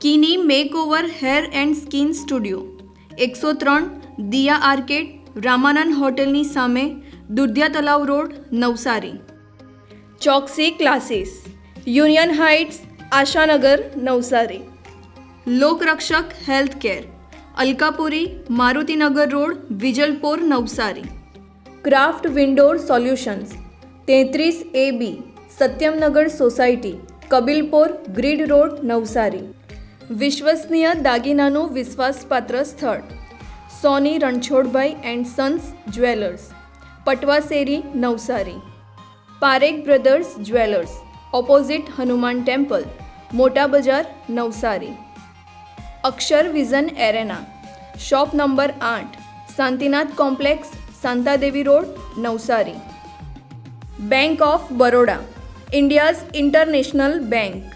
કિની makeover hair and skin studio, એકસો ત્રણ, Diya arcade, Ramanand હોટેલની સામે, Dudhiya Talav road, Navsari. Choksi classes, union heights, Ashanagar, Navsari. Lokrakshak health care Alkapuri, Marutinagar road, Vijalpor, Navsari. Craft windor solutions, તેત્રીસ A B, Satyamnagar society, Kabilpor, grid road, Navsari. વિશ્વસનીય દાગીનાનું વિશ્વાસપાત્ર સ્થળ. Soni Ranchhodbhai and sons jewellers. Patvasheri Navsari. Parekh brothers jewellers. Opposite Hanuman temple. મોટા બજાર, Navsari. Akshar vision arena. Shop number આઠ. Shantinath complex, Shantadevi road, Navsari. Bank of Baroda. India's international bank.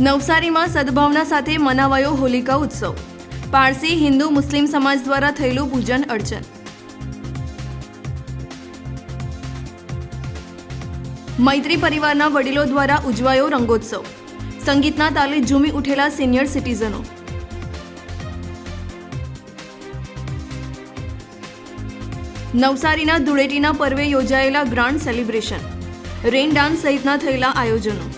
નવસારીમાં સદભાવના સાથે મનાવાયો હોલિકા ઉત્સવ. પારસી હિન્દુ મુસ્લિમ સમાજ દ્વારા થયેલું પૂજન અર્ચન. મૈત્રી પરિવારના વડીલો દ્વારા ઉજવાયો રંગોત્સવ. સંગીતના તાલે ઝૂમી ઉઠેલા સિનિયર સિટીઝનો. નવસારીના ધૂળેટીના પર્વે યોજાયેલા ગ્રાન્ડ સેલિબ્રેશન. રેન ડાન્સ સહિતના થયેલા આયોજનો.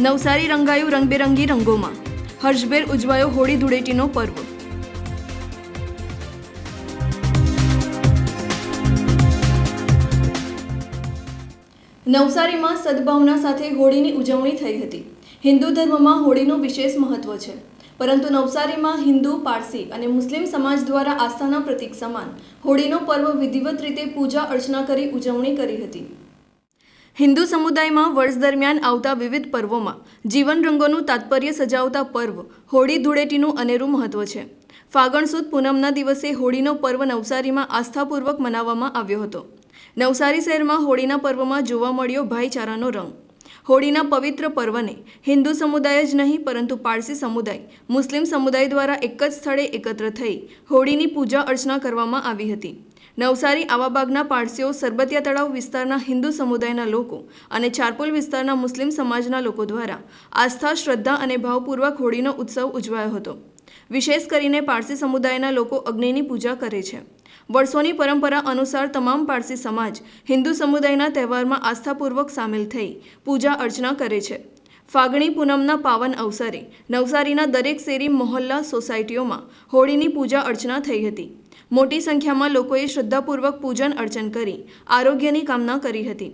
નવસારી રંગાયું રંગબેરંગી રંગોમાં. હર્ષભેર ઉજવાયો હોળી ધૂળેટીનો પર્વ. નવસારીમાં સદભાવના સાથે હોળીની ઉજવણી થઈ હતી. હિન્દુ ધર્મમાં હોળીનું વિશેષ મહત્વ છે. પરંતુ નવસારીમાં હિન્દુ, પારસી અને મુસ્લિમ સમાજ દ્વારા આસ્થાના પ્રતીક સમાન હોળીનો પર્વ વિધિવત રીતે પૂજા અર્ચના કરી ઉજવણી કરી હતી. હિન્દુ સમુદાયમાં વર્ષ દરમિયાન આવતા વિવિધ પર્વોમાં જીવન રંગોનું તાત્પર્ય સજાવતા પર્વ, હોળી ધૂળેટીનું અનેરું મહત્વ છે. ફાગણ સુદ પૂનમના દિવસે હોળીનો પર્વ નવસારીમાં આસ્થાપૂર્વક મનાવવામાં આવ્યો હતો. નવસારી શહેરમાં હોળીના પર્વમાં જોવા મળ્યો ભાઈચારાનો રંગ. હોળીના પવિત્ર પર્વને હિન્દુ સમુદાય જ નહીં, પરંતુ પારસી સમુદાય, મુસ્લિમ સમુદાય દ્વારા એક જ સ્થળે એકત્ર થઈ હોળીની પૂજા અર્ચના કરવામાં આવી હતી. નવસારી, આવાબાગના પારસીઓ, સરબતિયા તળાવ વિસ્તારના હિન્દુ સમુદાયના લોકો અને ચારપોલ વિસ્તારના મુસ્લિમ સમાજના લોકો દ્વારા આસ્થા, શ્રદ્ધા અને ભાવપૂર્વક હોળીનો ઉત્સવ ઉજવાયો હતો. વિશેષ કરીને પારસી સમુદાયના લોકો અગ્નિની પૂજા કરે છે. વર્ષોની પરંપરા અનુસાર તમામ પારસી સમાજ હિન્દુ સમુદાયના તહેવારમાં આસ્થાપૂર્વક સામેલ થઈ પૂજા અર્ચના કરે છે. ફાગણી પૂનમના પાવન અવસરે નવસારીના દરેક શેરી, મોહલ્લા સોસાયટીઓમાં હોળીની પૂજા અર્ચના થઈ હતી. મોટી સંખ્યામાં લોકોએ શ્રદ્ધાપૂર્વક પૂજન અર્ચન કરી, આરોગ્યની કામના કરી હતી.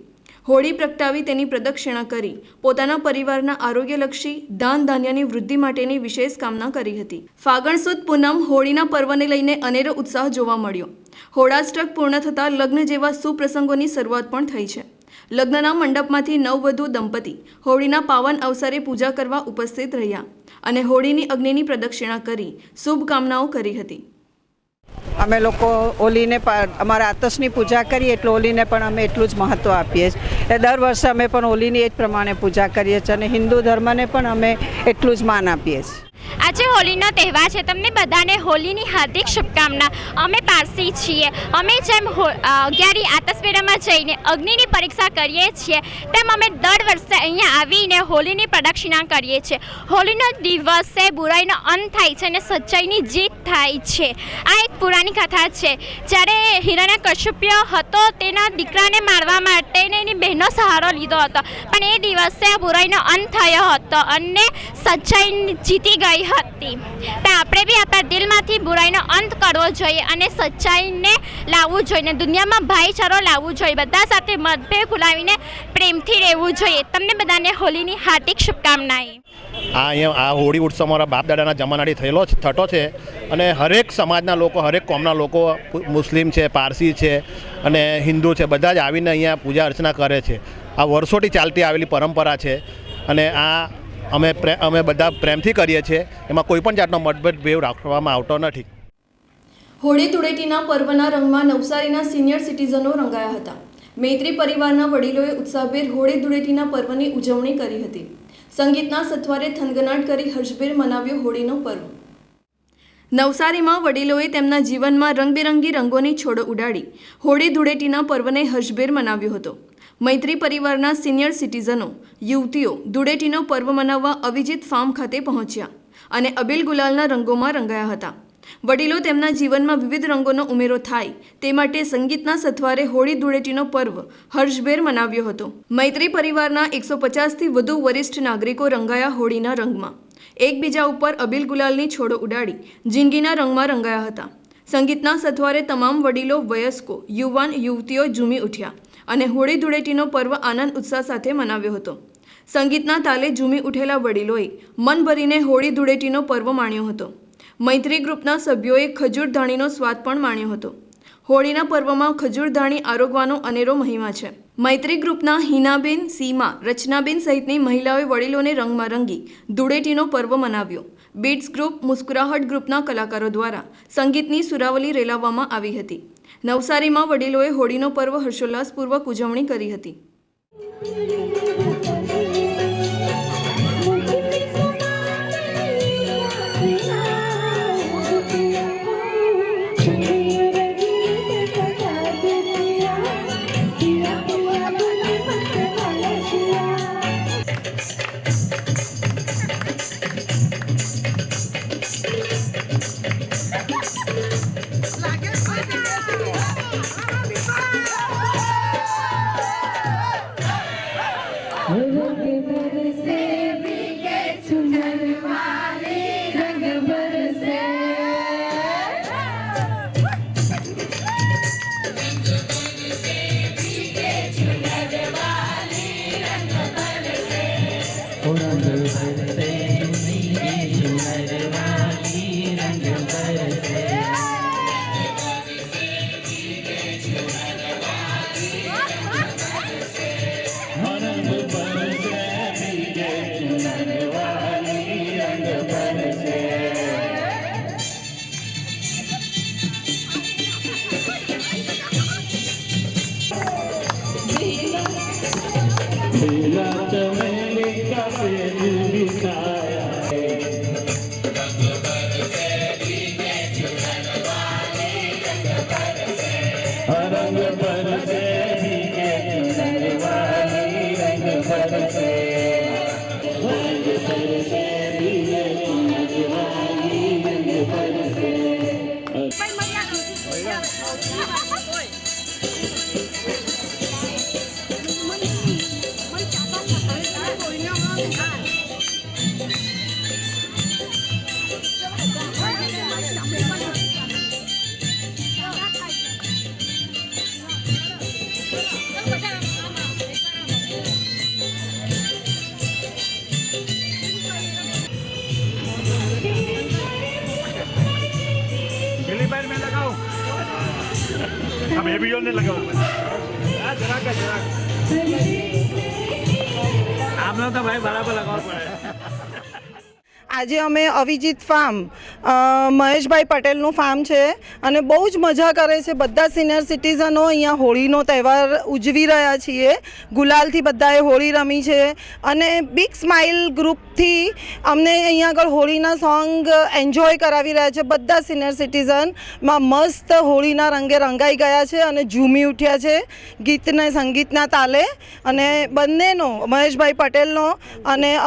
હોળી પ્રગટાવી તેની પ્રદક્ષિણા કરી, પોતાના પરિવારના આરોગ્યલક્ષી દાન ધાન્યની વૃદ્ધિ માટેની વિશેષ કામના કરી હતી. ફાગણ સુદ પૂનમ હોળીના પર્વને લઈને અનેરો ઉત્સાહ જોવા મળ્યો. હોળાષ્ટક પૂર્ણ થતાં લગ્ન જેવા સુપ્રસંગોની શરૂઆત પણ થઈ છે. લગ્નના મંડપમાંથી નવવધુ દંપતી હોળીના પાવન અવસરે પૂજા કરવા ઉપસ્થિત રહ્યા અને હોળીની અગ્નિની પ્રદક્ષિણા કરી શુભકામનાઓ કરી હતી. અમે લોકો પણ અમારા આતસની પૂજા કરીએ એટલે હોલીને પણ અમે એટલું જ મહત્ત્વ આપીએ છીએ. એ દર વર્ષે અમે પણ હોલીની એ જ પ્રમાણે પૂજા કરીએ છીએ અને હિન્દુ ધર્મને પણ અમે એટલું જ માન આપીએ છીએ. આજે હોલીનો તહેવાર છે. તમને બધાને હોલીની હાર્દિક શુભકામના. અમે પારસી છીએ. અમે જેમ અગિયારી આતસવેરામાં જઈને અગ્નિની પરીક્ષા કરીએ છીએ, તેમ અમે દર વર્ષે અહીંયા આવીને હોલીની પ્રદક્ષિણા કરીએ છીએ. હોલીનો દિવસે બુરાઈનો અંત થાય છે અને સચ્ચાઈની જીત થાય છે. આ એક પુરાણી કથા છે. જ્યારે હિરણ્ય કશ્યપ્ય હતો તેના દીકરાને મારવા માટે એની બહેનો સહારો લીધો હતો. પણ એ દિવસે બુરાઈનો અંત થયો હતો અને સચ્ચાઈ જીતી ગઈ ગઈ હતી. તો આપણે બી આપણા દિલમાંથી બુરાઈનો અંત કરવો જોઈએ અને સચ્ચાઈને લાવવું જોઈએ દુનિયામાં ભાઈચારો લાવવું જોઈએ. બધા સાથે મતભેદ ભૂલાવીને પ્રેમથી રહેવું જોઈએ. તમને બધાને હોલીની હાર્દિક શુભકામનાએ આ અહીંયા, આ હોળી ઉત્સવ મારા બાપ દાદાના જમાનાથી થયેલો થતો છે. અને હરેક સમાજના લોકો, હરેક કોમના લોકો, મુસ્લિમ છે, પારસી છે અને હિન્દુ છે, બધા જ આવીને અહીંયા પૂજા અર્ચના કરે છે. આ વર્ષોથી ચાલતી આવેલી પરંપરા છે. અને આ અમે અમે બધા પ્રેમથી કરીએ છીએ. એમાં કોઈ પણ જાતનો મતભેદ ભેવ રાખવામાં આવતો નથી. હોળી ધૂળેટીના પર્વના રંગમાં નવસારીના સિનિયર સિટીઝનો રંગાયા હતા. મૈત્રી પરિવારના વડીલોએ ઉત્સાહભેર હોળી ધૂળેટીના પર્વની ઉજવણી કરી હતી. સંગીતના સથવારે થનગનાટ કરી હર્ષભેર મનાવ્યો હોળીનો પર્વ. નવસારીમાં વડીલોએ તેમના જીવનમાં રંગબેરંગી રંગોની છોડો ઉડાડી. હોળી ધૂળેટીના પર્વને હર્ષભેર મનાવ્યો હતો. મૈત્રી પરિવારના સિનિયર સિટીઝનો યુવતીઓ ધૂળેટીનો પર્વ મનાવવા અવિજિત ફાર્મ ખાતે પહોંચ્યા અને અબીલ ગુલાલના રંગોમાં રંગાયા હતા. વડીલો તેમના જીવનમાં વિવિધ રંગોનો ઉમેરો થાય તે માટે સંગીતના સથવારે હોળી ધૂળેટીનો પર્વ હર્ષભેર મનાવ્યો હતો. મૈત્રી પરિવારના એકસો પચાસથી વધુ વરિષ્ઠ નાગરિકો રંગાયા હોળીના રંગમાં. એકબીજા ઉપર અબીલ ગુલાલની છોડો ઉડાડી જિંદગીના રંગમાં રંગાયા હતા. સંગીતના સથવારે તમામ વડીલો, વયસ્કો, યુવાન, યુવતીઓ ઝૂમી ઉઠ્યા. અને હોળી ધૂળેટીનો પર્વ આનંદ ઉત્સાહ સાથે મનાવ્યો હતો. સંગીતના તાલે ઝૂમી ઉઠેલા વડીલોએ મન ભરીને હોળી ધૂળેટીનો પર્વ માણ્યો હતો. મૈત્રી ગ્રુપના સભ્યોએ ખજૂર ધાણીનો સ્વાદ પણ માણ્યો હતો. હોળીના પર્વમાં ખજૂર ધાણી આરોગવાનો અનેરો મહિમા છે. મૈત્રી ગ્રુપના હિનાબેન સીમા, રચનાબેન સહિતની મહિલાઓએ વડીલોને રંગમાં રંગી ધૂળેટીનો પર્વ મનાવ્યો. બીટ્સ ગ્રુપ, મુસ્કુરાહટ ગ્રુપના કલાકારો દ્વારા સંગીતની સુરાવલી રેલાવવામાં આવી હતી. નવસારીમાં વડીલોએ હોળીનો પર્વ હર્ષોલ્લાસપૂર્વક ઉજવણી કરી હતી. Uhum. Africa. બેબી ને લગાવો આમને તો ભાઈ બરાબર લગાવવું પડે. આજે અમે અવિજીત ફાર્મ મહેશભાઈ પટેલનું ફાર્મ છે અને બહુ જ મજા કરે છે. બધા સિનિયર સિટીઝનો અહીંયા હોળીનો તહેવાર ઉજવી રહ્યા છીએ. ગુલાલથી બધાએ હોળી રમી છે અને બિગ સ્માઇલ ગ્રુપથી અમને અહીંયા આગળ હોળીના સોંગ એન્જોય કરાવી રહ્યા છે. બધા સિનિયર સિટીઝનમાં મસ્ત હોળીના રંગે રંગાઈ ગયા છે અને ઝૂમી ઉઠ્યા છે ગીતને, સંગીતના તાલે અને બંનેનો, મહેશભાઈ પટેલનો અને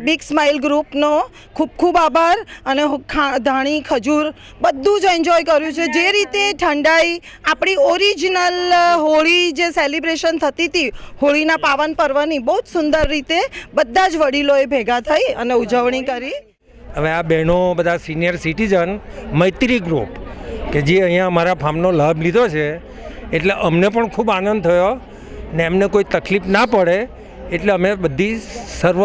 બિગ સ્માઇલ ગ્રુપનો ખૂબ ખૂબ આભાર અને ખા- ધાણી ખજૂર બધું જ એન્જોય કર્યું છે. જે રીતે ઠંડાઈ આપણી ઓરિજિનલ હોળી જે સેલિબ્રેશન થતી હતી હોળીના પાવન પર્વની બહુ જ સુંદર રીતે બધા જ વડીલોએ ભેગા થઈ અને ઉજવણી કરી. હવે આ બહેનો બધા સિનિયર સિટીઝન મૈત્રી ગ્રુપ કે જે અહીંયા અમારા ફાર્મનો લાભ લીધો છે એટલે અમને પણ ખૂબ આનંદ થયો ને એમને કોઈ તકલીફ ના પડે એટલે અમે બધી સર્વ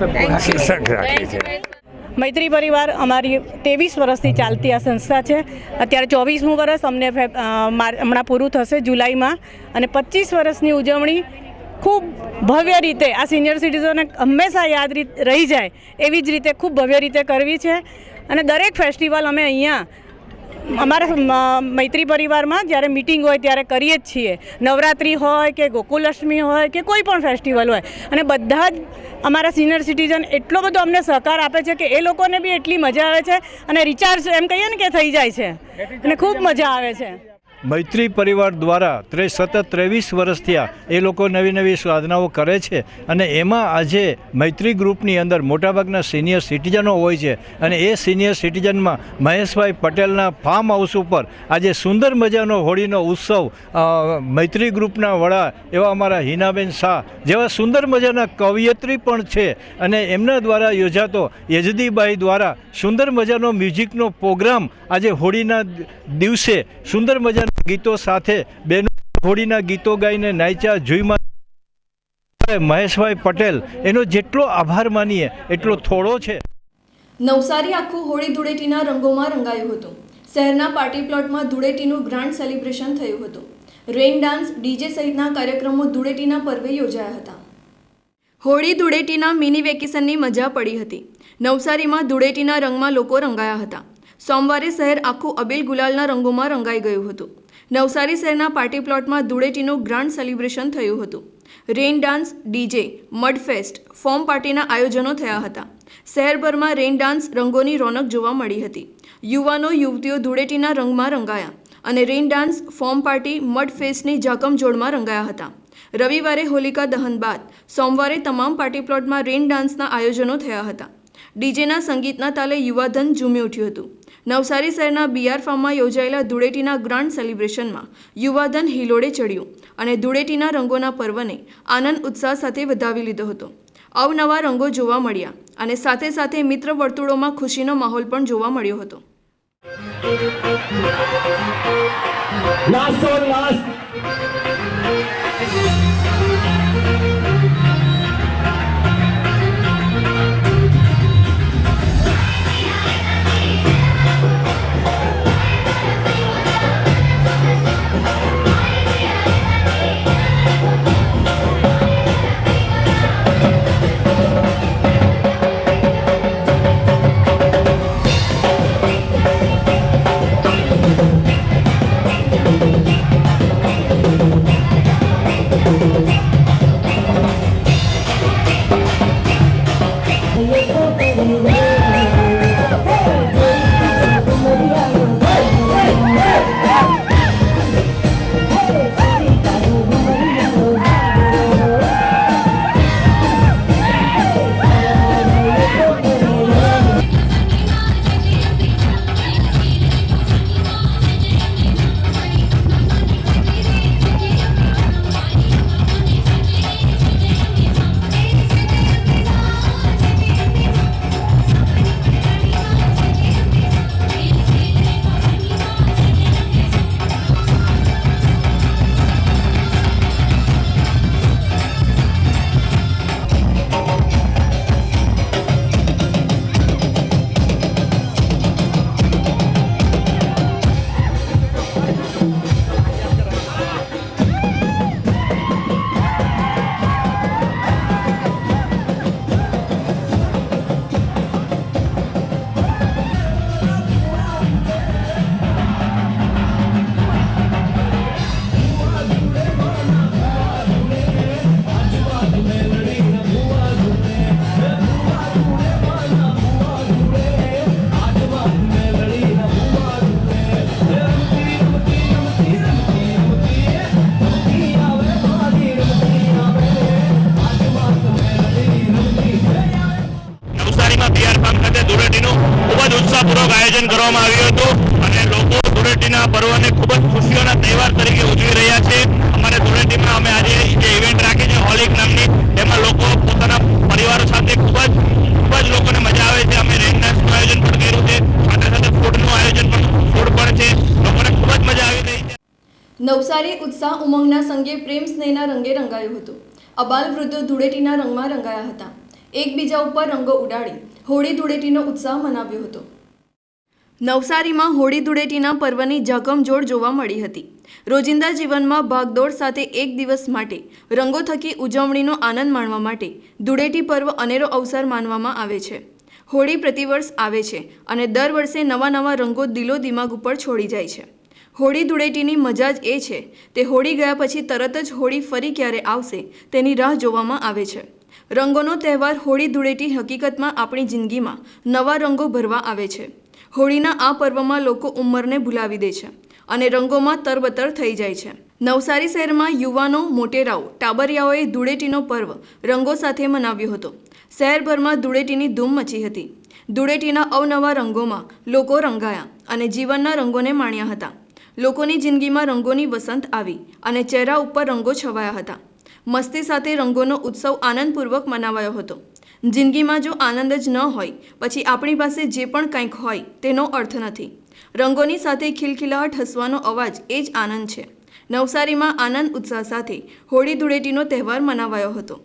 રાખીએ છીએ. મૈત્રી પરિવાર અમારી ત્રેવીસ વર્ષથી ચાલતી આ સંસ્થા છે. અત્યારે ચોવીસમું વર્ષ અમને હમણાં પૂરું થશે જુલાઈમાં અને પચીસ વર્ષની ઉજવણી ખૂબ ભવ્ય રીતે આ સિનિયર સિટીઝનને હંમેશા યાદ રહી જાય એવી જ રીતે ખૂબ ભવ્ય રીતે કરવી છે. અને દરેક ફેસ્ટિવલ અમે અહીંયા અમારા મૈત્રી પરિવારમાં જ્યારે મિટિંગ હોય ત્યારે કરીએ જ છીએ. નવરાત્રિ હોય કે ગોકુલાષ્ટમી હોય કે કોઈ પણ ફેસ્ટિવલ હોય. અને બધા જ અમારા સિનિયર સિટીઝન એટલો બધો અમને સહકાર આપે છે કે એ લોકોને બી એટલી મજા આવે છે અને રિચાર્જ એમ કહીએ ને કે થઈ જાય છે. અને ખૂબ મજા આવે છે. મૈત્રી પરિવાર દ્વારા ત્રે, સતત ત્રેવીસ વર્ષ થયા એ લોકો નવી નવી સાધનાઓ કરે છે અને એમાં આજે મૈત્રી ગ્રુપની અંદર મોટાભાગના સિનિયર સિટીઝનો હોય છે અને એ સિનિયર સિટીઝનમાં મહેશભાઈ પટેલના ફાર્મ હાઉસ ઉપર આજે સુંદર મજાનો હોળીનો ઉત્સવ મૈત્રી ગ્રુપના વડા એવા અમારા હિનાબેન શાહ જેવા સુંદર મજાના કવિયત્રી પણ છે અને એમના દ્વારા યોજાતો યજદીબાઈ દ્વારા સુંદર મજાનો મ્યુઝિકનો પ્રોગ્રામ આજે હોળીના દિવસે સુંદર મજાના ગીતો સાથે બેનો હોળીના ગીતો ગાઈને નાચ્યા, જોઈમાં મહેશભાઈ પટેલ. એનો જેટલો આભાર માનીએ, એટલો થોડો છે. નવસારી આખું હોળી ધૂળેટીના રંગોમાં રંગાયું હતું. શહેરના પાર્ટી પ્લોટમાં ધૂળેટીનું ગ્રાન્ડ સેલિબ્રેશન થયું હતું. રેઇન ડાન્સ, ડીજે સહિતના કાર્યક્રમો ધૂળેટીના પર્વે યોજાયા હતા. હોળી ધૂળેટીના મિની વેકેશનની મજા પડી હતી. નવસારીમાં ધૂળેટીના રંગમાં લોકો રંગાયા હતા. સોમવારે શહેર આખું અબીલ ગુલાલના રંગોમાં રંગાઈ ગયું હતું. નવસારી શહેરના પાર્ટી પ્લોટમાં ધૂળેટીનું ગ્રાન્ડ સેલિબ્રેશન થયું હતું. Rain dance, DJ, mud fest foam પાર્ટીના આયોજનો થયા હતા. શહેરભરમાં રેઇન ડાન્સ રંગોની રોનક જોવા મળી હતી. યુવાનો, યુવતીઓ ધૂળેટીના રંગમાં રંગાયા અને rain dance, foam party mud ફેસ્ટની ઝાકમજોડમાં રંગાયા હતા. રવિવારે હોલિકા દહન બાદ સોમવારે તમામ પાર્ટી પ્લોટમાં રેઇન ડાન્સના આયોજનો થયા હતા. ડીજેના સંગીતના તાલે યુવાધન ઝૂમી ઉઠ્યું હતું. નવસારી શહેરના બીઆર ફાર્મમાં યોજાયેલા ધૂળેટીના ગ્રાન્ડ સેલિબ્રેશનમાં યુવાધન હિલોડે ચડ્યું અને ધૂળેટીના રંગોના પર્વને આનંદ ઉત્સાહ સાથે વધાવી લીધો હતો. અવનવા રંગો જોવા મળ્યા અને સાથે સાથે મિત્ર વર્તુળોમાં ખુશીનો માહોલ પણ જોવા મળ્યો હતો. Last. કરવામાં આવ્યું હતું અને લોકો ધૂળેટીના પર્વને ખૂબ જ ખુશીઓના તહેવાર તરીકે ઉજવી રહ્યા છે. અમારે ધૂળેટીમાં અમે આજે જે ઇવેન્ટ રાખી છે, હોલિક નામની, એમાં લોકો પોતાના પરિવારો સાથે ખૂબ જ ખૂબ જ લોકોને મજા આવે છે. અમે આયોજન પણ કર્યું છે. સાથે સાથે ફૂડનું આયોજન પણ ફૂડ પણ છે. લોકોને ખૂબ જ મજા આવી રહી છે. નવસારી ઉત્સાહ ઉમંગના સંગે પ્રેમ સ્નેહના રંગે રંગાયું હતું. અબાલ વૃદ્ધો ધૂળેટીના રંગમાં રંગાયા હતા. એકબીજા ઉપર રંગો ઉડાડી હોળી ધૂળેટીનો ઉત્સાહ મનાવ્યો હતો. નવસારીમાં હોળી ધૂળેટીના પર્વની ઝકમજોડ જોવા મળી હતી. રોજિંદા જીવનમાં ભાગદોડ સાથે એક દિવસ માટે, રંગો થકી ઉજવણીનો આનંદ માણવા માટે ધૂળેટી પર્વ અનેરો અવસર માનવામાં આવે છે. હોળી પ્રતિવર્ષ આવે છે અને દર વર્ષે નવા નવા રંગો દિલો દિમાગ ઉપર છોડી જાય છે. હોળી ધૂળેટીની મજા જ એ છે, તે હોળી ગયા પછી તરત જ હોળી ફરી ક્યારે આવશે તેની રાહ જોવામાં આવે છે. રંગોનો તહેવાર હોળી ધૂળેટી હકીકતમાં આપણી જિંદગીમાં નવા રંગો ભરવા આવે છે. હોળીના આ પર્વમાં લોકો ઉંમરને ભૂલાવી દે છે અને રંગોમાં તરબતર થઈ જાય છે. નવસારી શહેરમાં યુવાનો, મોટેરાઓ, ટાબરિયાઓએ ધૂળેટીનો પર્વ રંગો સાથે મનાવ્યો હતો. શહેરભરમાં ધૂળેટીની ધૂમ મચી હતી. ધૂળેટીના અવનવા રંગોમાં લોકો રંગાયા અને જીવનના રંગોને માણ્યા હતા. લોકોની જિંદગીમાં રંગોની વસંત આવી અને ચહેરા ઉપર રંગો છવાયા હતા. મસ્તી સાથે રંગોનો ઉત્સવ આનંદપૂર્વક મનાવાયો હતો. જિંદગીમાં જો આનંદ જ ન હોય, પછી આપણી પાસે જે પણ કંઈક હોય, તેનો અર્થ નથી. રંગોની સાથે ખિલખિલાહટ હસવાનો અવાજ એ જ આનંદ છે. નવસારીમાં આનંદ ઉત્સાહ સાથે હોળી ધૂળેટીનો તહેવાર મનાવાયો હતો.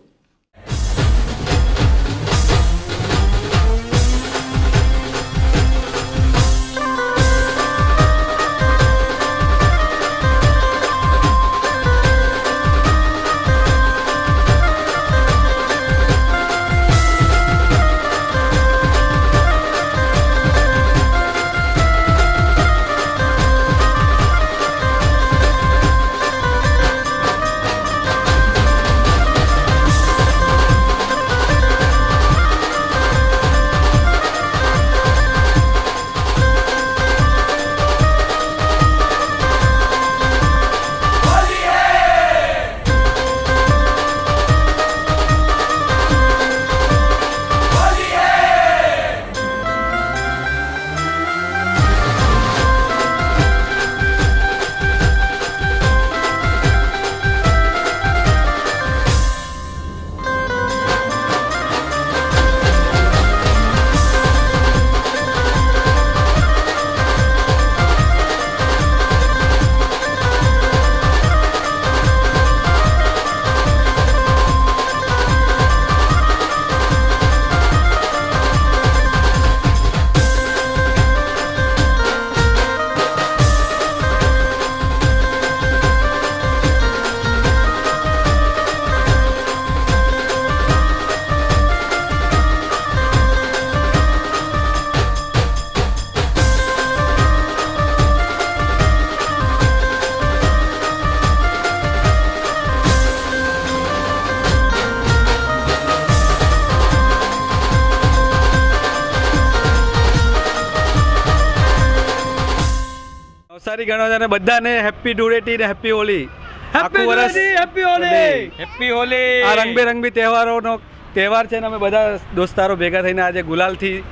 નવસારી અને બધાને હેપી ધૂળેટી ને હેપી હોલી. હેપી વર્ષ હેપી હોલી. હેપી હોલી. આ રંગબેરંગી તહેવારોનો તહેવાર છે ને અમે બધા દોસ્તારો ભેગા થઈને આજે ગુલાલથી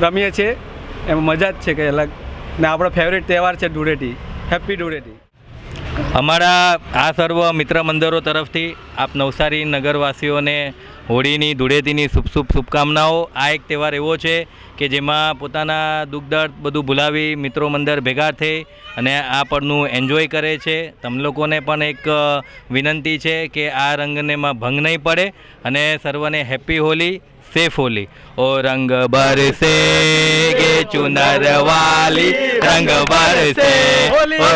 રમીએ છીએ. એમાં મજા જ છે કે અલગ. ને આપણો ફેવરેટ તહેવાર છે ધૂળેટી. હેપી ધૂળેટી. અમારા આ સર્વ મિત્ર મંદિરો તરફથી આપ નવસારી નગરવાસીઓને હોળીની, ધૂળેટીની શુભ શુભ શુભકામનાઓ. આ એક તહેવાર એવો છે કે જેમાં પોતાના દુઃખ દર્દ બધું ભૂલાવી મિત્રો મંદિર ભેગા થઈ અને આ પળનું એન્જોય કરે છે. તમ લોકોને પણ એક વિનંતી છે કે આ રંગનેમાં ભંગ નહીં પડે અને સર્વને હેપી હોલી. સેફ હોલી ઓ રંગ બરસે ગે ચુનર વાલી રંગ બરસે ઓ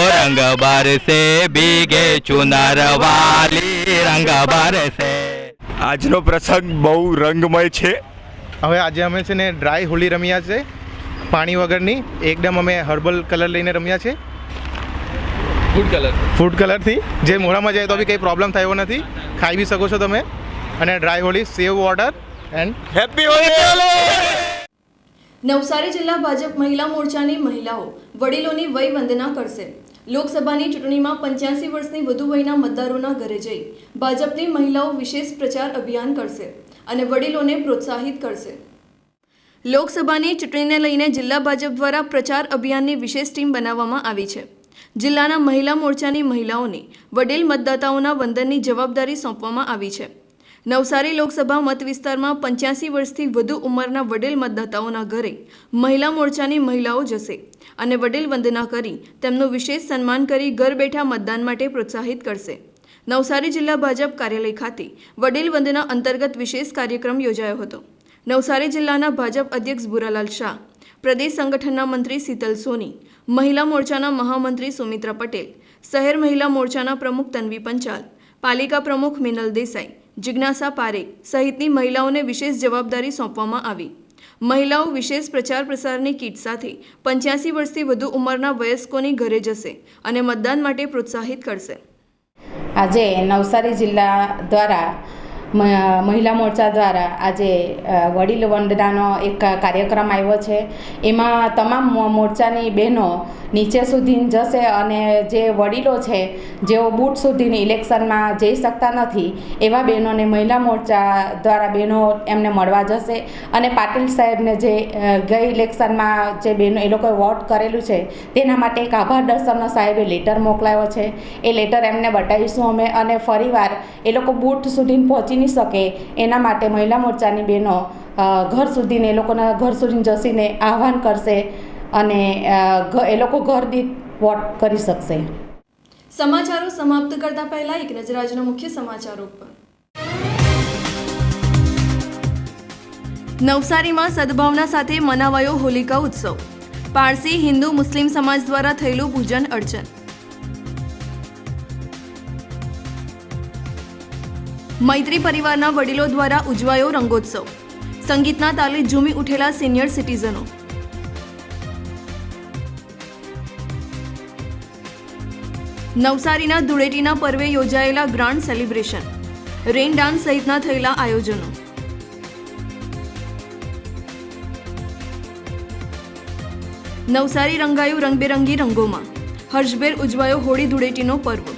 ઓ રંગ બરસે ભીગે ચુનર વાલી રંગ બરસે આજનો પ્રસંગ બહુ રંગમય છે. હવે આજે અમે છે ને ડ્રાય હોલી રમ્યા છે. પાણી વગરની એકદમ અમે હર્બલ કલર લઈને રમ્યા છે. ફૂડ કલર ફૂડ કલરથી જે મોઢામાં જાય તો બી કંઈ પ્રોબ્લેમ થયો નથી. ખાઈ બી શકો છો તમે. અને dry Holi save water and happy Holi Navsari જિલ્લા ભાજપ મહિલા મોરચાની મહિલાઓ વડીલોની વય વંદના કરશે. લોકસભાની ચૂંટણીમાં પંચ્યાસી વર્ષની વધુ વયના મતદારોના ઘરે જઈ ભાજપની મહિલાઓ વિશેષ પ્રચાર અભિયાન કરશે અને વડીલોને પ્રોત્સાહિત કરશે. લોકસભાની ચૂંટણીને લઈને જિલ્લા ભાજપ દ્વારા પ્રચાર અભિયાનની વિશેષ ટીમ બનાવવામાં આવી છે. જિલ્લાના મહિલા મોરચાની મહિલાઓને વડીલ મતદાતાઓના વંદનની જવાબદારી સોંપવામાં આવી છે. નવસારી લોકસભા મત વિસ્તારમાં પંચ્યાસી વર્ષથી વધુ ઉંમરના વડીલ મતદાતાઓના ઘરે મહિલા મોરચાની મહિલાઓ જશે અને વડીલ વંદના કરી તેમનું વિશેષ સન્માન કરી ઘર બેઠા મતદાન માટે પ્રોત્સાહિત કરશે. નવસારી જિલ્લા ભાજપ કાર્યાલય ખાતે વડીલ વંદના અંતર્ગત વિશેષ કાર્યક્રમ યોજાયો હતો. નવસારી જિલ્લાના ભાજપ અધ્યક્ષ ભુરાલાલ શાહ, પ્રદેશ સંગઠનના મંત્રી શીતલ સોની, મહિલા મોરચાના મહામંત્રી સુમિત્રા પટેલ, શહેર મહિલા મોરચાના પ્રમુખ તન્વી પંચાલ, પાલિકા પ્રમુખ મિનલ દેસાઈ જિજ્ઞાસા પારેખ સહિતની મહિલાઓને વિશેષ જવાબદારી સોંપવામાં આવી. મહિલાઓ વિશેષ પ્રચાર પ્રસારની કીટ સાથે પંચ્યાસી વર્ષથી વધુ ઉંમરના વયસ્કોની ઘરે જશે અને મતદાન માટે પ્રોત્સાહિત કરશે. આજે નવસારી જિલ્લા દ્વારા મહિલા મોરચા દ્વારા આજે વડીલ વંદનાનો એક કાર્યક્રમ આવ્યો છે. એમાં તમામ મોરચાની બહેનો નીચે સુધી જશે અને જે વડીલો છે, જેઓ બૂટ સુધીની ઇલેક્શનમાં જઈ શકતા નથી, એવા બહેનોને મહિલા મોરચા દ્વારા બહેનો એમને મળવા જશે. અને પાટીલ સાહેબને જે ગઈ ઇલેક્શનમાં જે બહેનો, એ લોકોએ વોટ કરેલું છે, તેના માટે એક આભાર દર્શનનો સાહેબે લેટર મોકલાયો છે. એ લેટર એમને બતાવીશું અમે અને ફરીવાર એ લોકો બૂટ સુધી પહોંચી નહીં શકે એના માટે મહિલા મોરચાની બહેનો ઘર સુધીને, એ લોકોના ઘર સુધી જસીને આહવાન કરશે અને એ લોકો ઘર દીઠ વોટ કરી શકશે. સમાચારો સમાપ્ત કરતા પહેલા એક નજર આજના મુખ્ય સમાચારો પર નવસારીમાં સદભાવના સાથે મનાવાયો હોલિકા ઉત્સવ. પારસી હિન્દુ મુસ્લિમ સમાજ દ્વારા થયેલું પૂજન અર્ચન. મૈત્રી પરિવારના વડીલો દ્વારા ઉજવાયો રંગોત્સવ. સંગીતના તાલે ઝૂમી ઉઠેલા સિનિયર સિટીઝનો. નવસારીના ધૂળેટીના પર્વે યોજાયેલા ગ્રાન્ડ સેલિબ્રેશન. રેઇન ડાન્સ સહિતના થયેલા આયોજનો. નવસારી રંગાયું રંગબેરંગી રંગોમાં. હર્ષભેર ઉજવાયો હોળી ધૂળેટીનો પર્વ.